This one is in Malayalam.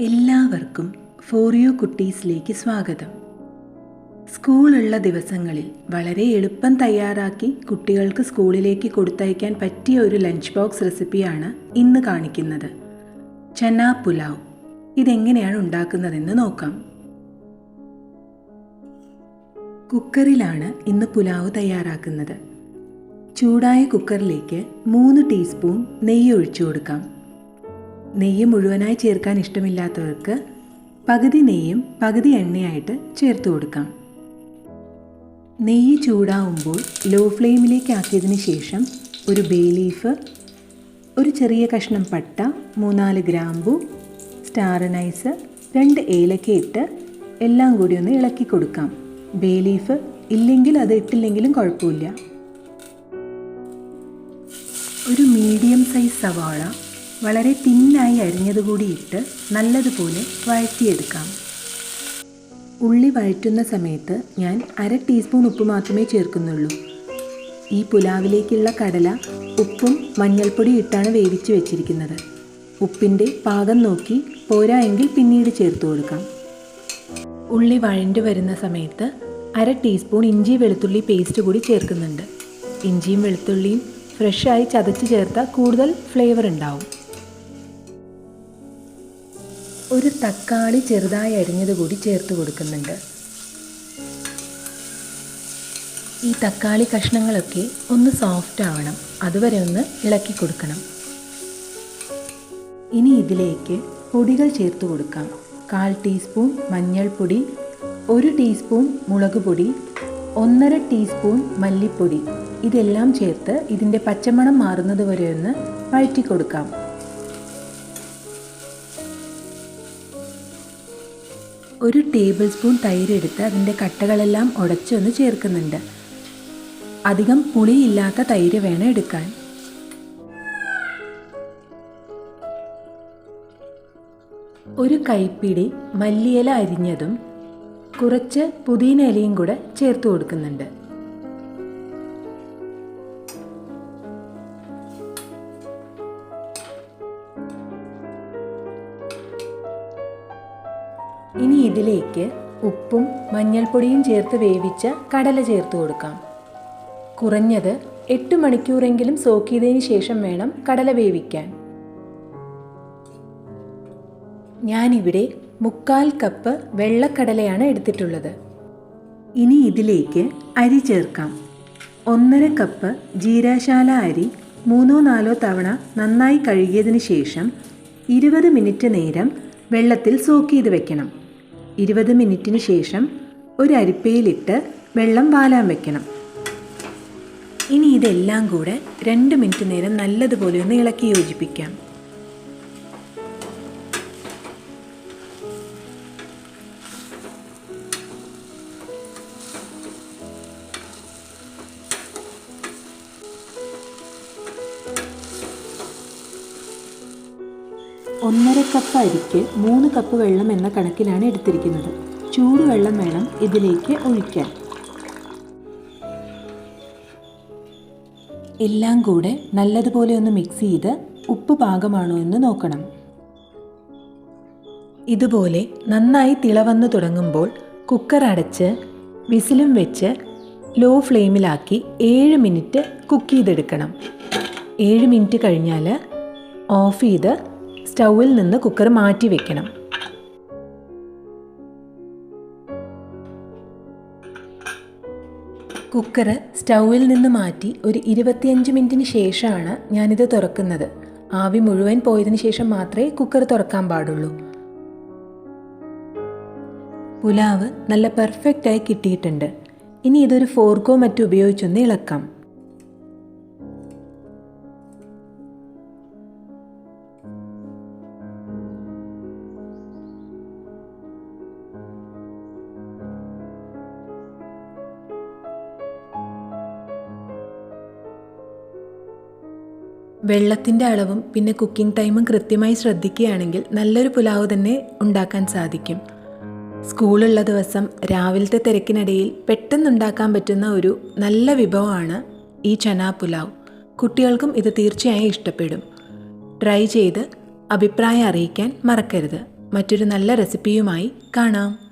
എല്ലാവർക്കും ഫോർ യു കുട്ടീസിലേക്ക് സ്വാഗതം. സ്കൂളുള്ള ദിവസങ്ങളിൽ വളരെ എളുപ്പം തയ്യാറാക്കി കുട്ടികൾക്ക് സ്കൂളിലേക്ക് കൊടുത്തയക്കാൻ പറ്റിയ ഒരു ലഞ്ച് ബോക്സ് റെസിപ്പിയാണ് ഇന്ന് കാണിക്കുന്നത്. ചന പുലാവ്. ഇതെങ്ങനെയാണ് ഉണ്ടാക്കുന്നതെന്ന് നോക്കാം. കുക്കറിലാണ് ഇന്ന് പുലാവ് തയ്യാറാക്കുന്നത്. ചൂടായ കുക്കറിലേക്ക് മൂന്ന് ടീസ്പൂൺ നെയ്യ് ഒഴിച്ചു കൊടുക്കാം. നെയ്യ് മുഴുവനായി ചേർക്കാൻ ഇഷ്ടമില്ലാത്തവർക്ക് പകുതി നെയ്യും പകുതി എണ്ണയായിട്ട് ചേർത്ത് കൊടുക്കാം. നെയ്യ് ചൂടാവുമ്പോൾ ലോ ഫ്ലെയിമിലേക്ക് ആക്കിയതിന് ശേഷം ഒരു ബേ ലീഫ് ഒരു ചെറിയ കഷ്ണം പട്ട മൂന്നാൽ ഗ്രാമ്പു സ്റ്റാർ നൈസ് രണ്ട് ഏലക്ക ഇട്ട് എല്ലാം കൂടി ഒന്ന് ഇളക്കി കൊടുക്കാം. ബേ ലീഫ് ഇല്ലെങ്കിൽ അത് ഇട്ടില്ലെങ്കിലും കുഴപ്പമില്ല. ഒരു മീഡിയം സൈസ് സവാള വളരെ തിന്നായി അരിഞ്ഞതുകൂടി ഇട്ട് നല്ലതുപോലെ വഴറ്റിയെടുക്കാം. ഉള്ളി വഴറ്റുന്ന സമയത്ത് ഞാൻ അര ടീസ്പൂൺ ഉപ്പ് മാത്രമേ ചേർക്കുന്നുള്ളൂ. ഈ പുലാവിലേക്കുള്ള കടല ഉപ്പും മഞ്ഞൾപ്പൊടി ഇട്ടാണ് വേവിച്ച് വെച്ചിരിക്കുന്നത്. ഉപ്പിന്റെ പാകം നോക്കി പോരാ എങ്കിൽ പിന്നീട് ചേർത്ത് കൊടുക്കാം. ഉള്ളി വഴണ്ടു വരുന്ന സമയത്ത് അര ടീസ്പൂൺ ഇഞ്ചി വെളുത്തുള്ളി പേസ്റ്റ് കൂടി ചേർക്കുന്നുണ്ട്. ഇഞ്ചിയും വെളുത്തുള്ളിയും ഫ്രഷായി ചതച്ച് ചേർത്താൽ കൂടുതൽ ഫ്ലേവർ ഉണ്ടാവും. ഒരു തക്കാളി ചെറുതായി അരിഞ്ഞത് കൂടി ചേർത്ത് കൊടുക്കുന്നുണ്ട്. ഈ തക്കാളി കഷ്ണങ്ങളൊക്കെ ഒന്ന് സോഫ്റ്റ് ആവണം. അതുവരെ ഒന്ന് ഇളക്കി കൊടുക്കണം. ഇനി ഇതിലേക്ക് പൊടികൾ ചേർത്ത് കൊടുക്കാം. കാൽ ടീസ്പൂൺ മഞ്ഞൾപ്പൊടി ഒരു ടീസ്പൂൺ മുളക് പൊടി ഒന്നര ടീസ്പൂൺ മല്ലിപ്പൊടി. ഇതെല്ലാം ചേർത്ത് ഇതിന്റെ പച്ചമണം മാറുന്നത് വരെ ഒന്ന് വഴറ്റി കൊടുക്കാം ഒരു ടേബിൾ സ്പൂൺ തൈരെടുത്ത് അതിന്റെ കട്ടകളെല്ലാം ഉടച്ചൊന്ന് ചേർക്കുന്നുണ്ട്. അധികം പുളിയില്ലാത്ത തൈര് വേണം എടുക്കാൻ. ഒരു കൈപ്പിടി മല്ലിയില അരിഞ്ഞതും കുറച്ച് പുതിന ഇലയും കൂടെ ചേർത്ത് കൊടുക്കുന്നുണ്ട്. ഇനി ഇതിലേക്ക് ഉപ്പും മഞ്ഞൾപ്പൊടിയും ചേർത്ത് വേവിച്ച കടല ചേർത്ത് കൊടുക്കാം. കുറഞ്ഞത് എട്ട് മണിക്കൂറെങ്കിലും സോക്ക് ചെയ്തതിന് ശേഷം വേണം കടല വേവിക്കാൻ. ഞാനിവിടെ മുക്കാൽ കപ്പ് വെള്ളക്കടലയാണ് എടുത്തിട്ടുള്ളത്. ഇനി ഇതിലേക്ക് അരി ചേർക്കാം. ഒന്നര കപ്പ് ജീരാശാല അരി മൂന്നോ നാലോ തവണ നന്നായി കഴുകിയതിന് ശേഷം ഇരുപത് മിനിറ്റ് നേരം വെള്ളത്തിൽ സോക്ക് ചെയ്ത് വെക്കണം. ഇരുപത് മിനിറ്റിന് ശേഷം ഒരു അരിപ്പയിലിട്ട് വെള്ളം വാലാൻ വെക്കണം. ഇനി ഇതെല്ലാം കൂടെ രണ്ട് മിനിറ്റ് നേരം നല്ലതുപോലെ ഒന്ന് ഇളക്കി യോജിപ്പിക്കാം. ഒന്നര കപ്പ് അരിക്ക് മൂന്ന് കപ്പ് വെള്ളം എന്ന കണക്കിലാണ് എടുത്തിരിക്കുന്നത്. ചൂടുവെള്ളം വേണം ഇതിലേക്ക് ഒഴിക്കാൻ. എല്ലാം കൂടെ നല്ലതുപോലെ ഒന്ന് മിക്സ് ചെയ്ത് ഉപ്പ് പാകമാണോ എന്ന് നോക്കണം. ഇതുപോലെ നന്നായി തിളവന്നു തുടങ്ങുമ്പോൾ കുക്കർ അടച്ച് വിസിലും വെച്ച് ലോ ഫ്ലെയിമിലാക്കി ഏഴ് മിനിറ്റ് കുക്ക് ചെയ്തെടുക്കണം. ഏഴ് മിനിറ്റ് കഴിഞ്ഞാൽ ഓഫ് ചെയ്ത് സ്റ്റൗവിൽ നിന്ന് കുക്കർ മാറ്റി വെക്കണം. കുക്കർ സ്റ്റൗവിൽ നിന്ന് മാറ്റി ഒരു ഇരുപത്തിയഞ്ച് മിനിറ്റിന് ശേഷമാണ് ഞാനിത് തുറക്കുന്നത്. ആവി മുഴുവൻ പോയതിന് ശേഷം മാത്രമേ കുക്കർ തുറക്കാൻ പാടുള്ളൂ. പുലാവ് നല്ല പെർഫെക്റ്റായി കിട്ടിയിട്ടുണ്ട്. ഇനി ഇതൊരു ഫോർക്കോ മറ്റോ ഉപയോഗിച്ചൊന്ന് ഇളക്കാം. വെള്ളത്തിന്റെ അളവും പിന്നെ കുക്കിംഗ് ടൈമും കൃത്യമായി ശ്രദ്ധിക്കുകയാണെങ്കിൽ നല്ലൊരു പുലാവ് തന്നെ ഉണ്ടാക്കാൻ സാധിക്കും. സ്കൂളുള്ള ദിവസം രാവിലത്തെ തിരക്കിനിടയിൽ പെട്ടെന്നുണ്ടാക്കാൻ പറ്റുന്ന ഒരു നല്ല വിഭവമാണ് ഈ ചനാ പുലാവ്. കുട്ടികൾക്കും ഇത് തീർച്ചയായും ഇഷ്ടപ്പെടും. ട്രൈ ചെയ്ത് അഭിപ്രായം അറിയിക്കാൻ മറക്കരുത്. മറ്റൊരു നല്ല റെസിപ്പിയുമായി കാണാം.